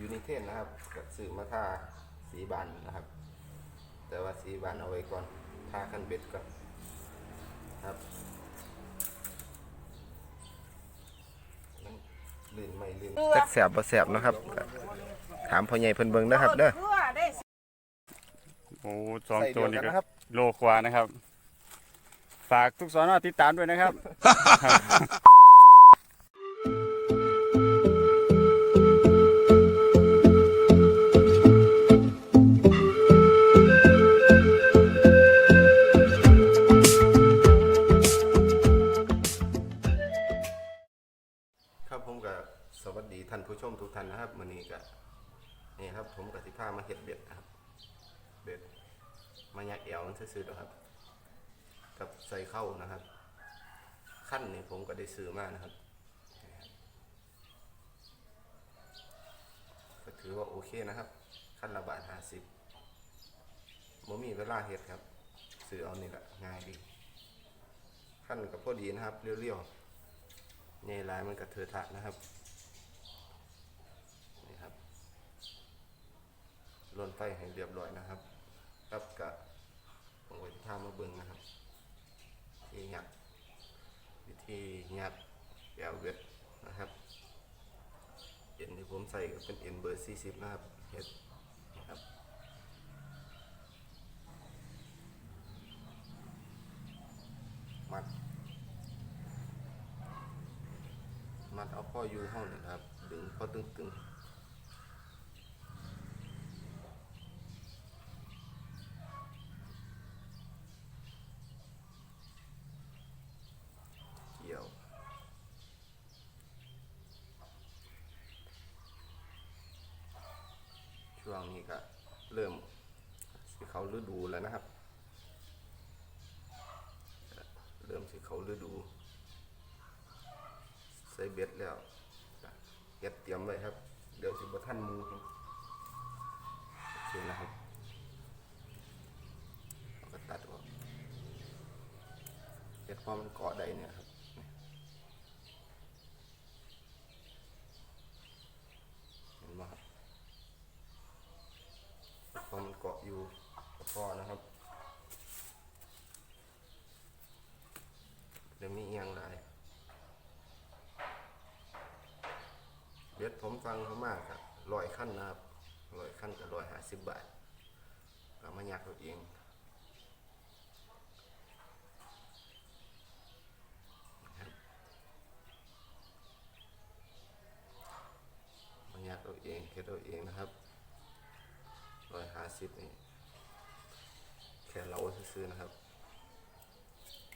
ยูนิเทนนะครับกับซื้อมาทาสีบานนะครับ แต่ว่าสีบานเอาไว้ก่อนทาคันเบ็ดก่อนครับมันลื่นไม่ลื่นจักแสบบ่แสบนะครับก็ถามพ่อใหญ่เพิ่นเบิ่งนะครับเด้อทั่วได้โอ้สองใส่ตัวเดีนี้ยวกันก็นะครับโลกว่านะครับ ฝากทุกสอนอติดตามด้วยนะครับ ก็นี่ครับผมกับสิพามาเฮ็ดเบ็ดนะครับ เบ็ดมายักแอวมันซื่อๆดอครับ กับใส่เข้านะครับ ขั้นนี่ผมก็ได้ซื้อมานะครับ ก็ถือว่าโอเคนะครับ ขั้นละบาทห้าสิบบ่มีเวลาเฮ็ดครับซื้อเอานี่แหละง่ายดีขั้นกับพอดีนะครับเรียวๆเนี่ลายมันกับเธอทะนะครับ นี่ครับ ลนไฟให้เรียบร้อยนะครับครับกับผมก็จะพามาเบิงนะครับที่หยัดวิธีหยัดแกวเวทนะครับเอ็นที่ผมใส่ก็เป็นเอ็นเบอร์40นะครับเฮ็ดนะครับมัดมัดเอาพ่ออยู่ห้องนี่ครับ ดึงพ่อตึงตึงเกี่ยว ช่วงนี้ก็เริ่มสิ เขาฤดูแล้วนะครับ เริ่มสิเขาฤดูใส่เบ็ดแล้วเก็บเตรียมไว้ครับ เดี๋ยวสิบท่านมูโอเคนะครับก็ตัดออกเก็บพอมันเกาะได้เนี่ยครับเห็นไหมครับพอมันเกาะอยู่ก็ พอนะครับ เดี๋ยวมีเอียงหลายเบ็ดผมฟังเขามากครับร้อยขั้นนะครับร้อยขั้นกับร้อยหาสิบบาทก็มายักตัวเองมายักตัวเองเฮ็ดตัวเองนะครับร้อยหาสิบนี่ แค่เราซื้อนะครับ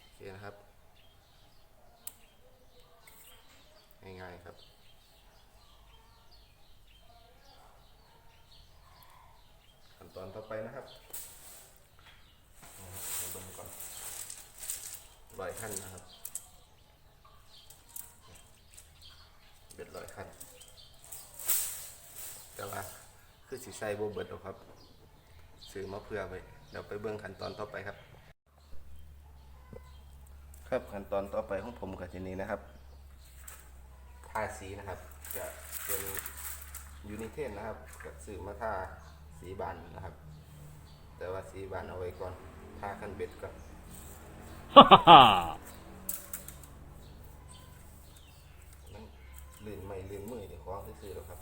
โอเคนะครับ ง่ายๆครับขั้นตอนต่อไปนะครับเอาเบิ่งก่อนร้อยขั้นนะครับเบ็ดร้อยขั้นแต่ว่าคือสีใส่โบเบิดหรอกครับ ซื้อมาเพื่อไว้ ดี๋ยวไปเบิ่งขั้นตอนต่อไปครับ ครับขั้นตอนต่อไปของผมกับทีนี้นะครับทาสีนะครับ จะเป็นยูนิเทนนะครับกับซื้อมาทาสีบานนะครับ แต่ว่าสีบานเอาไว้ก่อนทาคันเบ็ดก่อนมันลื่นไม่ลื่นมือเดี๋ยวของซื้อๆหรอกครับ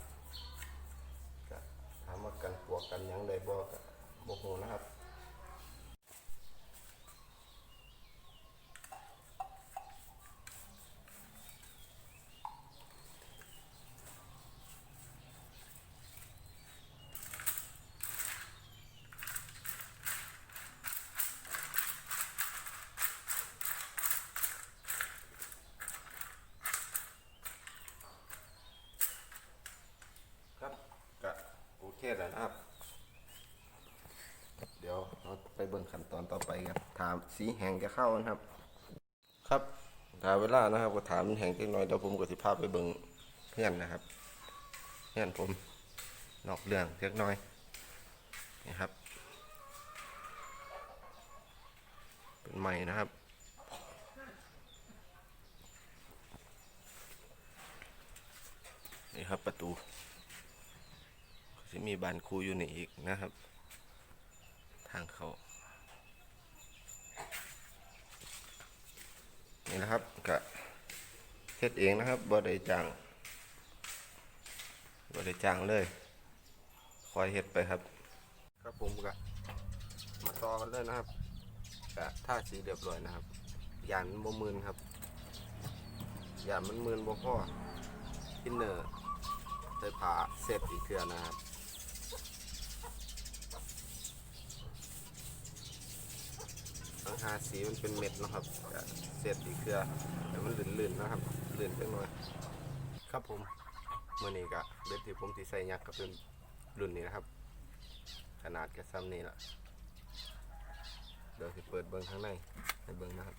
ก็ถามว่ากันปวกกันหยังได้บ่ก็บ่ฮู้นะครับครับก็โอเค แล้วนะครับ เดี๋ยวเราไปเบิ่งขั้นตอนต่อไปกันถามสีแห้งจะเข้านะครับ ครับถามเวลานะครับก็ถามมันแห้งจังน้อยเดี๋ยวผมก็สิพาไปเบิ่งเพื่อนนะครับเพื่อนผมนอกเรื่องเล็กน้อยนี่ครับ เป็นใหม่นะครับนี่ครับประตู มีบานครูอยู่นี่อีกนะครับ ทางเขานี่นะครับก็เฮ็ดเองนะครับบ่ได้จ้างบ่ได้จ้างเลยคอยเฮ็ดไปครับ ครับผมก็มาต่อกันเลยนะครับก็ท่าสีเรียบร้อยนะครับยานบ่มืนครับยานมันมืนบ่พออินเนอร์ใส่ผ้าเสร็จอีกเทื่อนะครับ อาหาสีมันเป็นเม็ดนะครับเศษดีเครือแต่มันลื่นๆนะครับลื่นจังหน่อยครับผมเมื่อนี้ก็เบ็ดที่ผมที่ใส่ยักษ์ก็เป็นรุ่นนี้นะครับ ขนาดกระซ้ำนี่แหละเดี๋ยวจะเปิดเบิ้งข้างในให้เบิ้งนะครับ